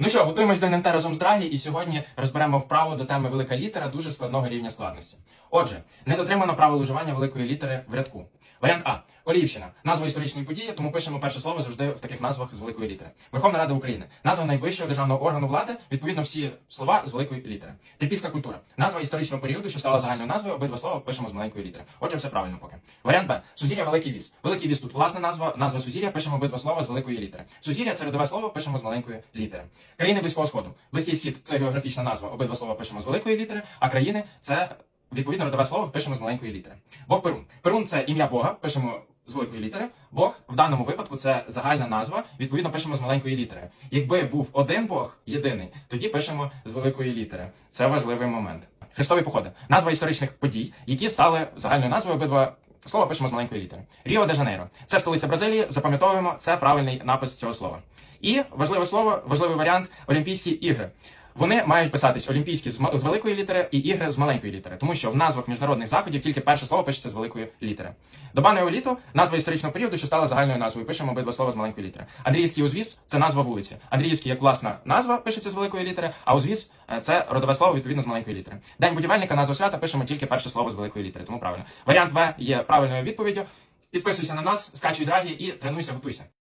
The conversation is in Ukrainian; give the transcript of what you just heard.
Ну що, готуємось до НМТ разом з Драгі, і сьогодні розберемо вправу до теми велика літера дуже складного рівня складності. Отже, не дотримано правил уживання великої літери в рядку. Варіант А. Коліївщина. Назва історичної події, тому пишемо перше слово завжди в таких назвах з великої літери. Верховна Рада України. Назва найвищого державного органу влади, відповідно всі слова з великої літери. Трипільська культура. Назва історичного періоду, що стала загальною назвою, обидва слова пишемо з маленької літери. Отже, все правильно поки. Варіант Б. Сузір'я Великий Віз. Великий Віз тут власна назва, назва Сузір'я, пишемо обидва слова з великої літери. Сузір'я це родове слово, пишемо з маленької літери. Країни Близького Сходу. Близький схід це географічна назва, обидва слова пишемо з великої літери, а країни це відповідно родове слово, пишемо з маленької літери. Бог Перун. Перун це ім'я Бога, пишемо з великої літери. Бог в даному випадку це загальна назва, відповідно пишемо з маленької літери. Якби був один Бог єдиний, тоді пишемо з великої літери. Це важливий момент. Христові походи. Назва історичних подій, які стали загальною назвою обидва. Слова пишемо з маленької літери. Ріо де Жанейро. Це столиця Бразилії. Запам'ятовуємо, це правильний напис цього слова. І важливе слово, важливий варіант Олімпійські ігри. Вони мають писатись олімпійські з великої літери і ігри з маленької літери, тому що в назвах міжнародних заходів тільки перше слово пишеться з великої літери. Доба неоліту назва історичного періоду, що стала загальною назвою. Пишемо обидва слова з маленької літери. Андріївський узвіз це назва вулиці. Андріївський як власна назва пишеться з великої літери, а узвіз це родове слово відповідно з маленької літери. День будівельника, назва свята пишемо тільки перше слово з великої літери, тому правильно. Варіант В є правильною відповіддю. Підписуйся на нас, скачуй драгі і тренуйся, готуйся.